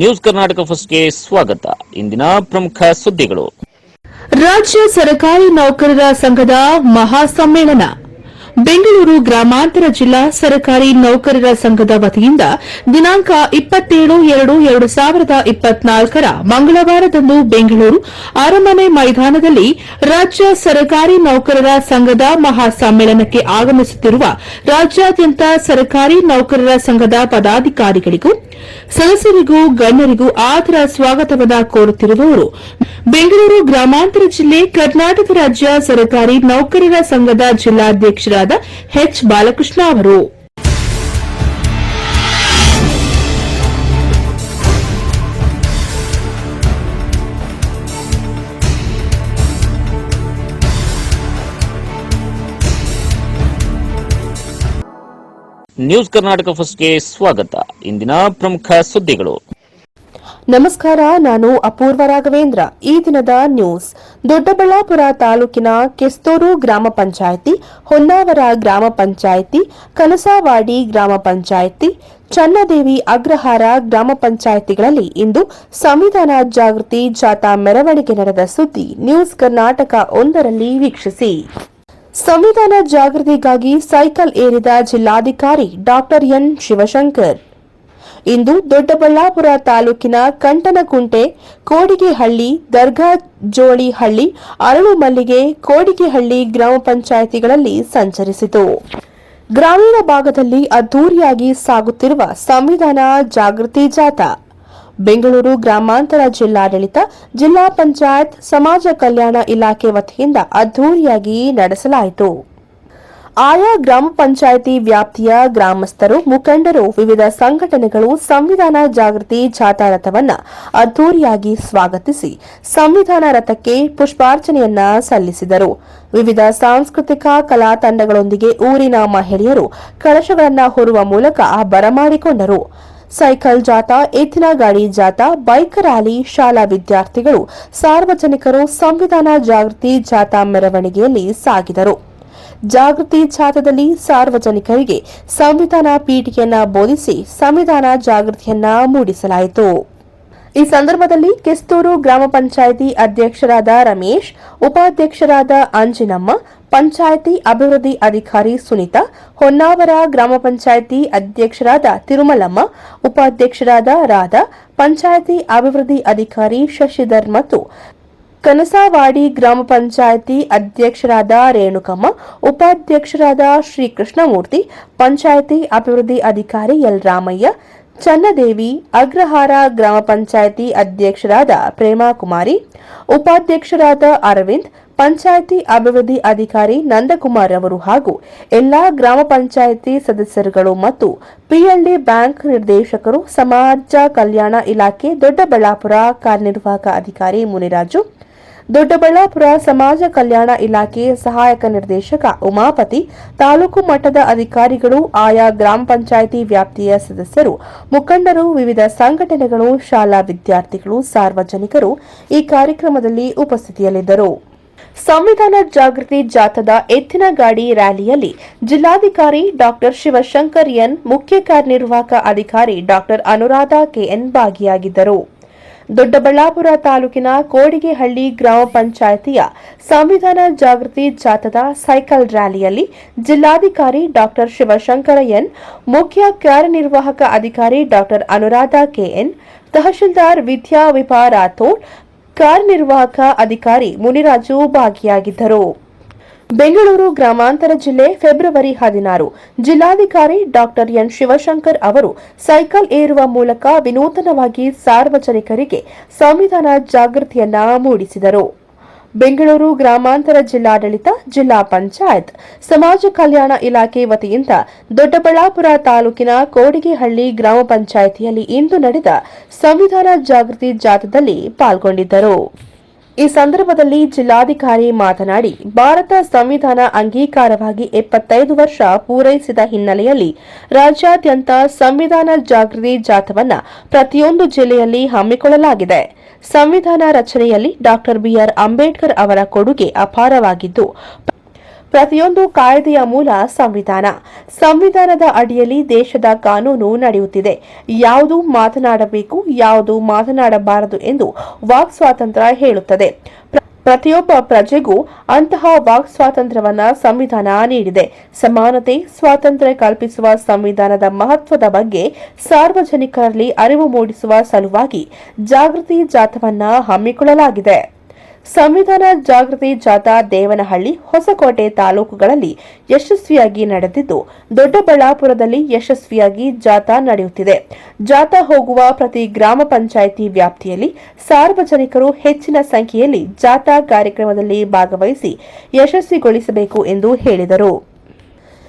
News Karnataka ಫಸ್ಟ್ಗೆ ಸ್ವಾಗತ. ಇಂದಿನ ಪ್ರಮುಖ ಸುದ್ದಿಗಳು. ರಾಜ್ಯ ಸರ್ಕಾರಿ ನೌಕರರ ಸಂಘದ ಮಹಾಸಮ್ಮೇಳನ. ಬೆಂಗಳೂರು ಗ್ರಾಮಾಂತರ ಜಿಲ್ಲಾ ಸರ್ಕಾರಿ ನೌಕರರ ಸಂಘದ ವತಿಯಿಂದ ದಿನಾಂಕ ಇಪ್ಪತ್ತೇಳು ಎರಡು ಎರಡು ಸಾವಿರದ ಇಪ್ಪತ್ನಾಲ್ಕರ ಮಂಗಳವಾರದಂದು ಬೆಂಗಳೂರು ಅರಮನೆ ಮೈದಾನದಲ್ಲಿ ರಾಜ್ಯ ಸರ್ಕಾರಿ ನೌಕರರ ಸಂಘದ ಮಹಾಸಮ್ಮೇಳನಕ್ಕೆ ಆಗಮಿಸುತ್ತಿರುವ ರಾಜ್ಯಾದ್ಯಂತ ಸರ್ಕಾರಿ ನೌಕರರ ಸಂಘದ ಪದಾಧಿಕಾರಿಗಳಿಗೂ ಸದಸ್ಯರಿಗೂ ಗಣ್ಯರಿಗೂ ಆದರ ಸ್ವಾಗತವನ್ನ ಕೋರುತ್ತಿರುವವರು. ಬೆಂಗಳೂರು ಗ್ರಾಮಾಂತರ ಜಿಲ್ಲೆ ಕರ್ನಾಟಕ ರಾಜ್ಯ ಸರ್ಕಾರಿ ನೌಕರರ ಸಂಘದ ಜಿಲ್ಲಾಧ್ಯಕ್ಷರಾದ ಎಚ್. ಬಾಲಕೃಷ್ಣ ಅವರು. ನ್ಯೂಸ್ ಕರ್ನಾಟಕ ಫಸ್ಟ್ಗೆ ಸ್ವಾಗತ. ಇಂದಿನ ಪ್ರಮುಖ ಸುದ್ದಿಗಳು. ನಮಸ್ಕಾರ, ನಾನು ಅಪೂರ್ವ ರಾಘವೇಂದ್ರ. ಈ ದಿನದ ನ್ಯೂಸ್. ದೊಡ್ಡಬಳ್ಳಾಪುರ ತಾಲೂಕಿನ ಕೆಸ್ತೂರು ಗ್ರಾಮ ಪಂಚಾಯಿತಿ, ಹೊನ್ನಾವರ ಗ್ರಾಮ ಪಂಚಾಯಿತಿ, ಕನಸಾವಾಡಿ ಗ್ರಾಮ ಪಂಚಾಯಿತಿ, ಚನ್ನದೇವಿ ಅಗ್ರಹಾರ ಗ್ರಾಮ ಪಂಚಾಯಿತಿಗಳಲ್ಲಿ ಇಂದು ಸಂವಿಧಾನ ಜಾಗೃತಿ ಜಾಥಾ ಮೆರವಣಿಗೆ ನಡೆದ ಸುದ್ದಿ. ನ್ಯೂಸ್ ಕರ್ನಾಟಕ ಒಂದರಲ್ಲಿ ವೀಕ್ಷಿಸಿ. ಸಂವಿಧಾನ ಜಾಗೃತಿಗಾಗಿ ಸೈಕಲ್ ಏರಿದ ಜಿಲ್ಲಾಧಿಕಾರಿ ಡಾಕ್ಟರ್ ಎನ್ ಶಿವಶಂಕರ್. ಇಂದು ದೊಡ್ಡಬಳ್ಳಾಪುರ ತಾಲೂಕಿನ ಕಂಟನಕುಂಟೆ ಕೋಡಿಗೆಹಳ್ಳಿ, ದರ್ಗಾ ಜೋಳಿಹಳ್ಳಿ ಅರಳು ಮಲ್ಲಿಗೆ ಕೋಡಿಗೆಹಳ್ಳಿ ಗ್ರಾಮ ಪಂಚಾಯಿತಿಗಳಲ್ಲಿ ಸಂಚರಿಸಿತು. ಗ್ರಾಮೀಣ ಭಾಗದಲ್ಲಿ ಅದ್ದೂರಿಯಾಗಿ ಸಾಗುತ್ತಿರುವ ಸಂವಿಧಾನ ಜಾಗೃತಿ ಜಾಥಾ. ಬೆಂಗಳೂರು ಗ್ರಾಮಾಂತರ ಜಿಲ್ಲಾಡಳಿತ, ಜಿಲ್ಲಾ ಪಂಚಾಯತ್, ಸಮಾಜ ಕಲ್ಯಾಣ ಇಲಾಖೆ ವತಿಯಿಂದ ಅದ್ದೂರಿಯಾಗಿ ನಡೆಸಲಾಯಿತು. ಆಯಾ ಗ್ರಾಮ ಪಂಚಾಯಿತಿ ವ್ಯಾಪ್ತಿಯ ಗ್ರಾಮಸ್ಥರು, ಮುಖಂಡರು, ವಿವಿಧ ಸಂಘಟನೆಗಳು ಸಂವಿಧಾನ ಜಾಗೃತಿ ಜಾಥಾ ರಥವನ್ನು ಅದ್ದೂರಿಯಾಗಿ ಸ್ವಾಗತಿಸಿ ಸಂವಿಧಾನ ರಥಕ್ಕೆ ಪುಷ್ಪಾರ್ಚನೆಯನ್ನ ಸಲ್ಲಿಸಿದರು. ವಿವಿಧ ಸಾಂಸ್ಕೃತಿಕ ಕಲಾ ತಂಡಗಳೊಂದಿಗೆ ಊರಿನ ಮಹಿಳೆಯರು ಕಳಶಗಳನ್ನು ಹೊರುವ ಮೂಲಕ ಬರಮಾಡಿಕೊಂಡರು. ಸೈಕಲ್ ಜಾಥಾ ಎತ್ತಿನ ಗಾಡಿ ಜಾಥಾ ಬೈಕ್ ರ್ಯಾಲಿ, ಶಾಲಾ ವಿದ್ಯಾರ್ಥಿಗಳು, ಸಾರ್ವಜನಿಕರು ಸಂವಿಧಾನ ಜಾಗೃತಿ ಜಾಥಾ ಮೆರವಣಿಗೆಯಲ್ಲಿ ಸಾಗಿದರು. ಜಾಗೃತಿ ಜಾಥಾದಲ್ಲಿ ಸಾರ್ವಜನಿಕರಿಗೆ ಸಂವಿಧಾನ ಪೀಠಿಕೆಯನ್ನ ಬೋಧಿಸಿ ಸಂವಿಧಾನ ಜಾಗೃತಿಯನ್ನ ಮೂಡಿಸಲಾಯಿತು. ಈ ಸಂದರ್ಭದಲ್ಲಿ ಕೆಸ್ತೂರು ಗ್ರಾಮ ಪಂಚಾಯಿತಿ ಅಧ್ಯಕ್ಷರಾದ ರಮೇಶ್, ಉಪಾಧ್ಯಕ್ಷರಾದ ಅಂಜಿನಮ್ಮ, ಪಂಚಾಯಿತಿ ಅಭಿವೃದ್ಧಿ ಅಧಿಕಾರಿ ಸುನೀತಾ, ಹೊನ್ನಾವರ ಗ್ರಾಮ ಪಂಚಾಯಿತಿ ಅಧ್ಯಕ್ಷರಾದ ತಿರುಮಲಮ್ಮ, ಉಪಾಧ್ಯಕ್ಷರಾದ ರಾಧಾ, ಪಂಚಾಯಿತಿ ಅಭಿವೃದ್ಧಿ ಅಧಿಕಾರಿ ಶಶಿಧರ್ ಮತ್ತು ಕನಸಾವಾಡಿ ಗ್ರಾಮ ಪಂಚಾಯಿತಿ ಅಧ್ಯಕ್ಷರಾದ ರೇಣುಕಮ್ಮ, ಉಪಾಧ್ಯಕ್ಷರಾದ ಶ್ರೀಕೃಷ್ಣಮೂರ್ತಿ, ಪಂಚಾಯಿತಿ ಅಭಿವೃದ್ಧಿ ಅಧಿಕಾರಿ ಎಲ್ ರಾಮಯ್ಯ ಚನ್ನದೇವಿ, ಅಗ್ರಹಾರ ಗ್ರಾಮ ಪಂಚಾಯಿತಿ ಅಧ್ಯಕ್ಷರಾದ ಪ್ರೇಮಾ ಕುಮಾರಿ, ಉಪಾಧ್ಯಕ್ಷರಾದ ಅರವಿಂದ್, ಪಂಚಾಯಿತಿ ಅಭಿವೃದ್ಧಿ ಅಧಿಕಾರಿ ನಂದಕುಮಾರ್ ಅವರು ಹಾಗೂ ಎಲ್ಲಾ ಗ್ರಾಮ ಪಂಚಾಯಿತಿ ಸದಸ್ಯರುಗಳು ಮತ್ತು ಪಿಎಲ್ಡಿ ಬ್ಯಾಂಕ್ ನಿರ್ದೇಶಕರು, ಸಮಾಜ ಕಲ್ಯಾಣ ಇಲಾಖೆ ದೊಡ್ಡಬಳ್ಳಾಪುರ ಕಾರ್ಯನಿರ್ವಾಹಕ ಅಧಿಕಾರಿ ಮುನಿರಾಜು ದೊಡ್ಡಬಳ್ಳಾಪುರ ಸಮಾಜ ಕಲ್ಯಾಣ ಇಲಾಖೆ ಸಹಾಯಕ ನಿರ್ದೇಶಕ ಉಮಾಪತಿ, ತಾಲೂಕು ಮಟ್ಟದ ಅಧಿಕಾರಿಗಳು, ಆಯಾ ಗ್ರಾಮ ಪಂಚಾಯಿತಿ ವ್ಯಾಪ್ತಿಯ ಸದಸ್ಯರು, ಮುಖಂಡರು, ವಿವಿಧ ಸಂಘಟನೆಗಳು, ಶಾಲಾ ವಿದ್ಯಾರ್ಥಿಗಳು, ಸಾರ್ವಜನಿಕರು ಈ ಕಾರ್ಯಕ್ರಮದಲ್ಲಿ ಉಪಸ್ಥಿತಿಯಲ್ಲಿದ್ದರು. ಸಂವಿಧಾನ ಜಾಗೃತಿ ಜಾಥಾದ ಎತ್ತಿನ ಗಾಡಿ ರ್ಯಾಲಿಯಲ್ಲಿ ಜಿಲ್ಲಾಧಿಕಾರಿ ಡಾಕ್ಟರ್ ಶಿವಶಂಕರ್ ಎನ್, ಮುಖ್ಯ ಕಾರ್ಯನಿರ್ವಾಹಕ ಅಧಿಕಾರಿ ಡಾಕ್ಟರ್ ಅನುರಾಧ ಕೆಎನ್ ಭಾಗಿಯಾಗಿದ್ದರು. ದೊಡ್ಡಬಳ್ಳಾಪುರ ತಾಲೂಕಿನ ಕೋಡಿಗೆಹಳ್ಳಿ ಗ್ರಾಮ ಪಂಚಾಯಿತಿಯ ಸಂವಿಧಾನ ಜಾಗೃತಿ ಜಾಥಾದ ಸೈಕಲ್ ರ್ಯಾಲಿಯಲ್ಲಿ ಜಿಲ್ಲಾಧಿಕಾರಿ ಡಾಕ್ಟರ್ ಶಿವಶಂಕರ ಎನ್, ಮುಖ್ಯ ಕಾರ್ಯನಿರ್ವಾಹಕ ಅಧಿಕಾರಿ ಡಾಕ್ಟರ್ ಅನುರಾಧ ಕೆಎನ್, ತಹಶೀಲ್ದಾರ್ ವಿದ್ಯಾ ವಿಪಾ ರಾಥೋಡ್, ಕಾರ್ಯನಿರ್ವಾಹಕ ಅಧಿಕಾರಿ ಮುನಿರಾಜು ಭಾಗಿಯಾಗಿದ್ದರು. ಬೆಂಗಳೂರು ಗ್ರಾಮಾಂತರ ಜಿಲ್ಲೆ ಫೆಬ್ರವರಿ ಹದಿನಾರು. ಜಿಲ್ಲಾಧಿಕಾರಿ ಡಾಕ್ಟರ್ ಎನ್ ಶಿವಶಂಕರ್ ಅವರು ಸೈಕಲ್ ಏರುವ ಮೂಲಕ ವಿನೂತನವಾಗಿ ಸಾರ್ವಜನಿಕರಿಗೆ ಸಂವಿಧಾನ ಜಾಗೃತಿಯನ್ನ ಮೂಡಿಸಿದರು. ಬೆಂಗಳೂರು ಗ್ರಾಮಾಂತರ ಜಿಲ್ಲಾಡಳಿತ, ಜಿಲ್ಲಾ ಪಂಚಾಯತ್, ಸಮಾಜ ಕಲ್ಯಾಣ ಇಲಾಖೆ ವತಿಯಿಂದ ದೊಡ್ಡಬಳ್ಳಾಪುರ ತಾಲೂಕಿನ ಕೋಡಿಗೆಹಳ್ಳಿ ಗ್ರಾಮ ಪಂಚಾಯಿತಿಯಲ್ಲಿ ಇಂದು ನಡೆದ ಸಂವಿಧಾನ ಜಾಗೃತಿ ಜಾಥಾದಲ್ಲಿ ಪಾಲ್ಗೊಂಡಿದ್ದರು. ಈ ಸಂದರ್ಭದಲ್ಲಿ ಜಿಲ್ಲಾಧಿಕಾರಿ ಮಾತನಾಡಿ, ಭಾರತ ಸಂವಿಧಾನ ಅಂಗೀಕಾರವಾಗಿ ಎಪ್ಪತ್ತೈದು ವರ್ಷ ಪೂರೈಸಿದ ಹಿನ್ನೆಲೆಯಲ್ಲಿ ರಾಜ್ಯಾದ್ಯಂತ ಸಂವಿಧಾನ ಜಾಗೃತಿ ಜಾಥವನ್ನ ಪ್ರತಿಯೊಂದು ಜಿಲ್ಲೆಯಲ್ಲಿ ಹಮ್ಮಿಕೊಳ್ಳಲಾಗಿದೆ. ಸಂವಿಧಾನ ರಚನೆಯಲ್ಲಿ ಡಾಕ್ಟರ್ ಬಿಆರ್ ಅಂಬೇಡ್ಕರ್ ಅವರ ಕೊಡುಗೆ ಅಪಾರವಾಗಿದ್ದು ಪ್ರತಿಯೊಂದು ಕಾಯ್ದೆಯ ಮೂಲ ಸಂವಿಧಾನ. ಸಂವಿಧಾನದ ಅಡಿಯಲ್ಲಿ ದೇಶದ ಕಾನೂನು ನಡೆಯುತ್ತಿದೆ. ಯಾವುದು ಮಾತನಾಡಬೇಕು, ಯಾವುದು ಮಾತನಾಡಬಾರದು ಎಂದು ವಾಕ್ ಸ್ವಾತಂತ್ರ್ಯ ಹೇಳುತ್ತದೆ. ಪ್ರ- ಪ್ರತಿಯೊಬ್ಬ ಪ್ರಜೆಗೂ ಅಂತಹ ವಾಕ್ ಸ್ವಾತಂತ್ರ್ಯವನ್ನ ಸಂವಿಧಾನ ನೀಡಿದೆ. ಸಮಾನತೆ, ಸ್ವಾತಂತ್ರ್ಯ ಕಲ್ಪಿಸುವ ಸಂವಿಧಾನದ ಮಹತ್ವದ ಬಗ್ಗೆ ಸಾರ್ವಜನಿಕರಲ್ಲಿ ಅರಿವು ಮೂಡಿಸುವ ಸಲುವಾಗಿ ಜಾಗೃತಿ ಜಾಥವನ್ನ ಹಮ್ಮಿಕೊಳ್ಳಲಾಗಿದೆ. ಸಂವಿಧಾನ ಜಾಗೃತಿ ಜಾಥಾ ದೇವನಹಳ್ಳಿ ಹೊಸಕೋಟೆ ತಾಲೂಕುಗಳಲ್ಲಿ ಯಶಸ್ವಿಯಾಗಿ ನಡೆದಿದ್ದು, ದೊಡ್ಡಬಳ್ಳಾಪುರದಲ್ಲಿ ಯಶಸ್ವಿಯಾಗಿ ಜಾಥಾ ನಡೆಯುತ್ತಿದೆ. ಜಾಥಾ ಹೋಗುವ ಪ್ರತಿ ಗ್ರಾಮ ಪಂಚಾಯಿತಿ ವ್ಯಾಪ್ತಿಯಲ್ಲಿ ಸಾರ್ವಜನಿಕರು ಹೆಚ್ಚಿನ ಸಂಖ್ಯೆಯಲ್ಲಿ ಜಾಥಾ ಕಾರ್ಯಕ್ರಮದಲ್ಲಿ ಭಾಗವಹಿಸಿ ಯಶಸ್ವಿಗೊಳಿಸಬೇಕು ಎಂದು ಹೇಳಿದರು.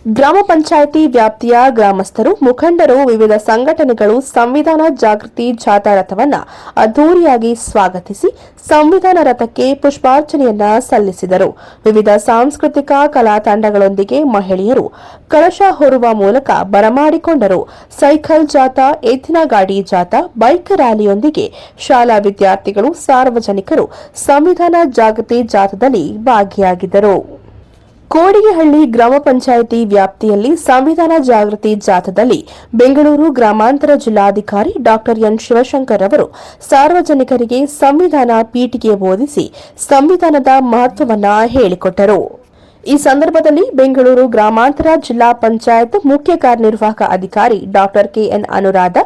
ಗ್ರಾಮ ಪಂಚಾಯಿತಿ ವ್ಯಾಪ್ತಿಯ ಗ್ರಾಮಸ್ಥರು, ಮುಖಂಡರು, ವಿವಿಧ ಸಂಘಟನೆಗಳು ಸಂವಿಧಾನ ಜಾಗೃತಿ ಜಾಥಾ ರಥವನ್ನು ಅದ್ದೂರಿಯಾಗಿ ಸ್ವಾಗತಿಸಿ ಸಂವಿಧಾನ ರಥಕ್ಕೆ ಪುಷ್ಪಾರ್ಚನೆಯನ್ನ ಸಲ್ಲಿಸಿದರು. ವಿವಿಧ ಸಾಂಸ್ಕೃತಿಕ ಕಲಾ ತಂಡಗಳೊಂದಿಗೆ ಮಹಿಳೆಯರು ಕಳಶ ಹೊರುವ ಮೂಲಕ ಬರಮಾಡಿಕೊಂಡರು ಸೈಕಲ್ ಜಾಥಾ, ಎತ್ತಿನ ಗಾಡಿ ಜಾಥಾ, ಬೈಕ್ ರ್ಯಾಲಿಯೊಂದಿಗೆ ಶಾಲಾ ವಿದ್ಯಾರ್ಥಿಗಳು, ಸಾರ್ವಜನಿಕರು ಸಂವಿಧಾನ ಜಾಗೃತಿ ಜಾಥಾದಲ್ಲಿ ಭಾಗಿಯಾಗಿದ್ದರು. ಕೋಡಿಗೆಹಳ್ಳಿ ಗ್ರಾಮ ಪಂಚಾಯಿತಿ ವ್ಯಾಪ್ತಿಯಲ್ಲಿ ಸಂವಿಧಾನ ಜಾಗೃತಿ ಜಾಥಾದಲ್ಲಿ ಬೆಂಗಳೂರು ಗ್ರಾಮಾಂತರ ಜಿಲ್ಲಾಧಿಕಾರಿ ಡಾಕ್ಟರ್ ಎನ್ ಶಿವಶಂಕರ್ ಅವರು ಸಾರ್ವಜನಿಕರಿಗೆ ಸಂವಿಧಾನ ಪೀಠಿಗೆ ಬೋಧಿಸಿ ಸಂವಿಧಾನದ ಮಹತ್ವವನ್ನು ಹೇಳಿಕೊಟ್ಟರು. ಈ ಸಂದರ್ಭದಲ್ಲಿ ಬೆಂಗಳೂರು ಗ್ರಾಮಾಂತರ ಜಿಲ್ಲಾ ಪಂಚಾಯತ್ ಮುಖ್ಯ ಕಾರ್ಯನಿರ್ವಾಹಕ ಅಧಿಕಾರಿ ಡಾಕ್ಟರ್ ಕೆಎನ್ ಅನುರಾಧ,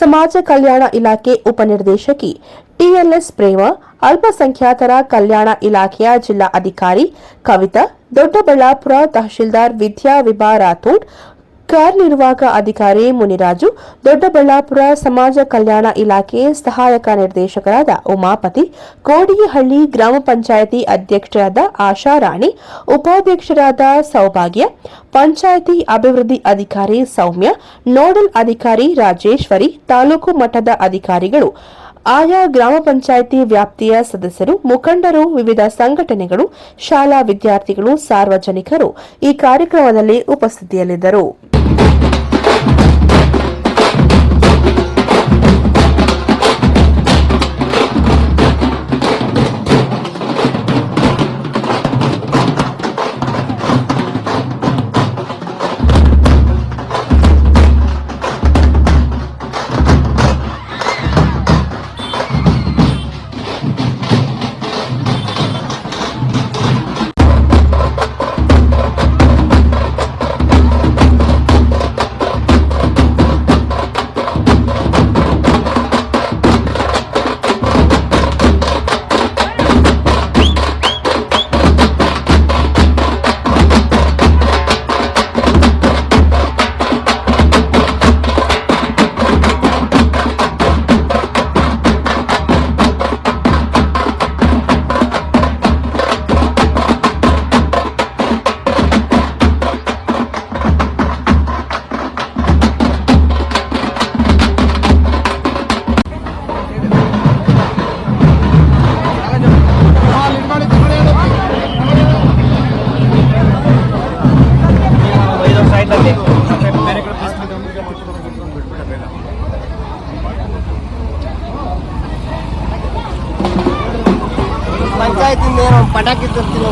ಸಮಾಜ ಕಲ್ಯಾಣ ಇಲಾಖೆ ಉಪನಿರ್ದೇಶಕಿ ಟಿಎಲ್ಎಸ್ ಪ್ರೇಮ, ಅಲ್ಪಸಂಖ್ಯಾತರ ಕಲ್ಯಾಣ ಇಲಾಖೆಯ ಜಿಲ್ಲಾ ಅಧಿಕಾರಿ ಕವಿತಾ ದೊಡ್ಡಬಳ್ಳಾಪುರ ತಹಶೀಲ್ದಾರ್ ವಿದ್ಯಾ ವಿಭಾ ರಾಥೋಡ್ ಕಾರ್ಯನಿರ್ವಾಹಕ ಅಧಿಕಾರಿ ಮುನಿರಾಜು, ದೊಡ್ಡಬಳ್ಳಾಪುರ ಸಮಾಜ ಕಲ್ಯಾಣ ಇಲಾಖೆ ಸಹಾಯಕ ನಿರ್ದೇಶಕರಾದ ಉಮಾಪತಿ ಕೋಡಿಯಹಳ್ಳಿ ಗ್ರಾಮ ಪಂಚಾಯಿತಿ ಅಧ್ಯಕ್ಷರಾದ ಆಶಾರಾಣಿ ಉಪಾಧ್ಯಕ್ಷರಾದ ಸೌಭಾಗ್ಯ, ಪಂಚಾಯಿತಿ ಅಭಿವೃದ್ಧಿ ಅಧಿಕಾರಿ ಸೌಮ್ಯ, ನೋಡಲ್ ಅಧಿಕಾರಿ ರಾಜೇಶ್ವರಿ, ತಾಲೂಕು ಮಟ್ಟದ ಅಧಿಕಾರಿಗಳು ಆಯಾ ಗ್ರಾಮ ಪಂಚಾಯಿತಿ ವ್ಯಾಪ್ತಿಯ ಸದಸ್ಯರು ಮುಖಂಡರು ವಿವಿಧ ಸಂಘಟನೆಗಳು ಶಾಲಾ ವಿದ್ಯಾರ್ಥಿಗಳು ಸಾರ್ವಜನಿಕರು ಈ ಕಾರ್ಯಕ್ರಮದಲ್ಲಿ ಉಪಸ್ಥಿತಿಯಲ್ಲಿದ್ದರು. ಪಟಾಕಿ ತರ್ತೀನಿ